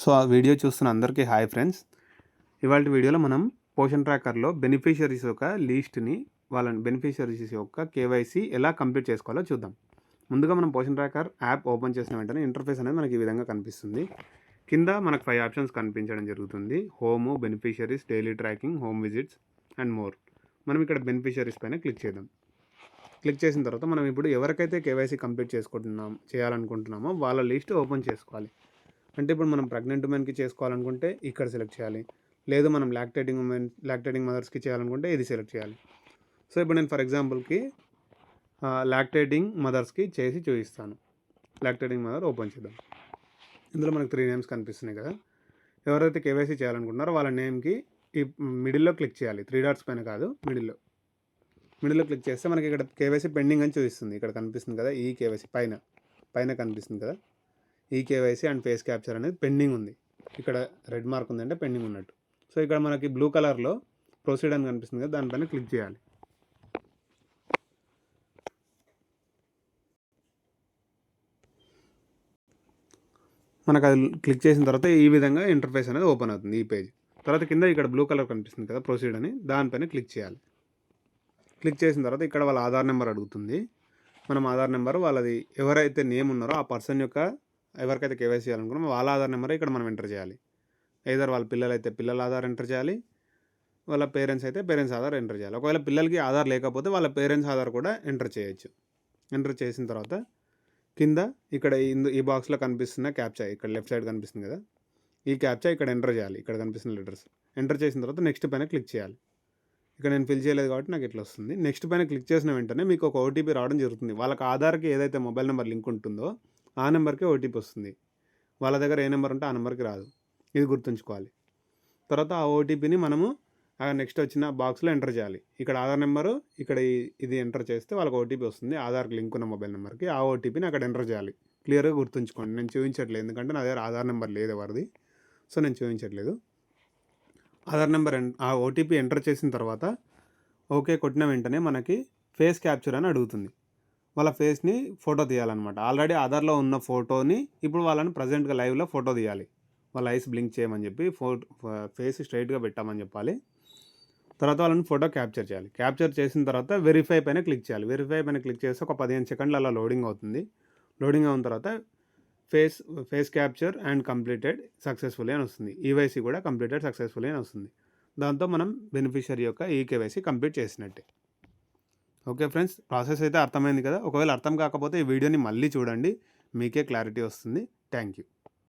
So ఆ video చూస్తున్న అందరికీ హాయ్ ఫ్రెండ్స్. ఇవాళ వీడియోలో మనం పోషన్ ట్రాకర్లో బెనిఫిషరీస్ యొక్క లీస్ట్ని వాళ్ళ బెనిఫిషరీస్ యొక్క కేవైసీ ఎలా కంప్లీట్ చేసుకోవాలో చూద్దాం. ముందుగా మనం పోషన్ ట్రాకర్ యాప్ ఓపెన్ చేసిన వెంటనే ఇంటర్ఫేస్ అనేది మనకి ఈ విధంగా కనిపిస్తుంది. కింద మనకు ఫైవ్ ఆప్షన్స్ కనిపించడం జరుగుతుంది. Home beneficiaries daily tracking home visits and more. మనం ఇక్కడ బెనిఫిషరీస్ పైన క్లిక్ చేద్దాం. క్లిక్ చేసిన తర్వాత మనం ఇప్పుడు ఎవరికైతే కేవైసీ కంప్లీట్ చేసుకుంటున్నాం చేయాలనుకుంటున్నామో వాళ్ళ లిస్ట్ ఓపెన్ చేసుకోవాలి. అంటే ఇప్పుడు మనం ప్రెగ్నెంట్ ఉమెన్కి చేసుకోవాలనుకుంటే ఇక్కడ సెలెక్ట్ చేయాలి. లేదు మనం లాక్టేటింగ్ ఉమెన్ లాక్టేటింగ్ మదర్స్కి చేయాలనుకుంటే ఇది సెలెక్ట్ చేయాలి. సో ఇప్పుడు నేను ఫర్ ఎగ్జాంపుల్కి లాక్టేటింగ్ మదర్స్కి చేసి చూపిస్తాను. లాక్టేటింగ్ మదర్ ఓపెన్ చేద్దాం. ఇందులో మనకు త్రీ నేమ్స్ కనిపిస్తున్నాయి కదా. ఎవరైతే కేవైసీ చేయాలనుకుంటున్నారో వాళ్ళ నేమ్కి ఈ మిడిల్లో క్లిక్ చేయాలి. త్రీ డాట్స్ పైన కాదు మిడిల్లో మిడిల్లో క్లిక్ చేస్తే మనకి ఇక్కడ కేవైసీ పెండింగ్ అని చూపిస్తుంది. ఇక్కడ కనిపిస్తుంది కదా ఈ కేవైసీ పైన. పైన కనిపిస్తుంది కదా. ఈ కేవైసీ అండ్ ఫేస్ క్యాప్చర్ అనేది పెండింగ్ ఉంది. ఇక్కడ రెడ్ మార్క్ ఉందంటే పెండింగ్ ఉన్నట్టు. సో ఇక్కడ మనకి బ్లూ కలర్లో ప్రొసీడ్ అని కనిపిస్తుంది కదా దానిపైన క్లిక్ చేయాలి. మనకు అది క్లిక్ చేసిన తర్వాత ఈ విధంగా ఇంటర్ఫేస్ అనేది ఓపెన్ అవుతుంది ఈ పేజ్. తర్వాత కింద ఇక్కడ బ్లూ కలర్ కనిపిస్తుంది కదా ప్రొసీడ్ అని దానిపైన క్లిక్ చేయాలి. క్లిక్ చేసిన తర్వాత ఇక్కడ వాళ్ళ ఆధార్ నెంబర్ అడుగుతుంది. మనం ఆధార్ నెంబర్ వాళ్ళది ఎవరైతే నేమ్ ఉన్నారో ఆ పర్సన్ యొక్క ఎవరికైతే కేవైసీ చేయాలనుకున్నామో వాళ్ళ ఆధార్ నెంబర్ ఇక్కడ మనం ఎంటర్ చేయాలి. ఏదర్ వాళ్ళ పిల్లలు అయితే పిల్లల ఆధార్ ఎంటర్ చేయాలి వాళ్ళ పేరెంట్స్ అయితే పేరెంట్స్ ఆధార్ ఎంటర్ చేయాలి. ఒకవేళ పిల్లలకి ఆధార్ లేకపోతే వాళ్ళ పేరెంట్స్ ఆధార్ కూడా ఎంటర్ చేయొచ్చు. ఎంటర్ చేసిన తర్వాత కింద ఇక్కడ ఇందు ఈ బాక్స్లో కనిపిస్తున్న క్యాప్చా ఇక్కడ లెఫ్ట్ సైడ్ కనిపిస్తుంది కదా. ఈ క్యాప్చా ఇక్కడ ఎంటర్ చేయాలి. ఇక్కడ కనిపిస్తున్న లెటర్స్ ఎంటర్ చేసిన తర్వాత నెక్స్ట్ పైన క్లిక్ చేయాలి. ఇక్కడ నేను ఫిల్ చేయలేదు కాబట్టి నాకు ఇట్లా వస్తుంది. నెక్స్ట్ పైన క్లిక్ చేసిన వెంటనే మీకు ఒక ఓటీపీ రావడం జరుగుతుంది. వాళ్ళకి ఆధార్కి ఏదైతే మొబైల్ నెంబర్ లింక్ ఉంటుందో ఆ నెంబర్కే ఓటీపీ వస్తుంది. వాళ్ళ దగ్గర ఏ నెంబర్ ఉంటే ఆ నెంబర్కి రాదు. ఇది గుర్తుంచుకోవాలి. తర్వాత ఆ ఓటీపీని మనము నెక్స్ట్ వచ్చిన బాక్స్లో ఎంటర్ చేయాలి. ఇక్కడ ఆధార్ నెంబరు ఇక్కడ ఇది ఎంటర్ చేస్తే వాళ్ళకి ఓటీపీ వస్తుంది. ఆధార్కి లింక్ ఉన్న మొబైల్ నెంబర్కి ఆ ఓటీపీని అక్కడ ఎంటర్ చేయాలి. క్లియర్గా గుర్తుంచుకోండి. నేను చూపించట్లేదు ఎందుకంటే నా దగ్గర ఆధార్ నెంబర్ లేదు ఎవరిది. సో నేను చూపించట్లేదు. ఆధార్ నెంబర్ ఆ ఓటీపీ ఎంటర్ చేసిన తర్వాత ఓకే కొట్టిన వెంటనే మనకి ఫేస్ క్యాప్చర్ అని అడుగుతుంది. వాళ్ళ ఫేస్ని ఫోటో తీయాలన్నమాట. ఆల్రెడీ ఆధార్లో ఉన్న ఫోటోని ఇప్పుడు వాళ్ళని ప్రజెంట్గా లైవ్లో ఫోటో తీయాలి. వాళ్ళ ఐస్ బ్లింక్ చేయమని చెప్పి ఫోటో ఫేస్ స్ట్రైట్గా పెట్టామని చెప్పాలి. తర్వాత వాళ్ళని ఫోటో క్యాప్చర్ చేయాలి. క్యాప్చర్ చేసిన తర్వాత వెరిఫై పైన క్లిక్ చేయాలి. వెరిఫై పైన క్లిక్ చేస్తే ఒక పదిహేను సెకండ్లు అలా లోడింగ్ అవుతుంది. లోడింగ్ అయిన తర్వాత face face capture and completed successfully అని వస్తుంది. ఈవైసీ కూడా కంప్లీటెడ్ సక్సెస్ఫుల్లీ అని వస్తుంది. దాంతో మనం బెనిఫిషరీ యొక్క ఈకేవైసీ కంప్లీట్ చేసినట్టే. ఓకే ఫ్రెండ్స్ ప్రాసెస్ అయితే అర్థమైంది కదా. ఒకవేళ అర్థం కాకపోతే ఈ వీడియోని మళ్ళీ చూడండి. మీకే క్లారిటీ వస్తుంది. Thank you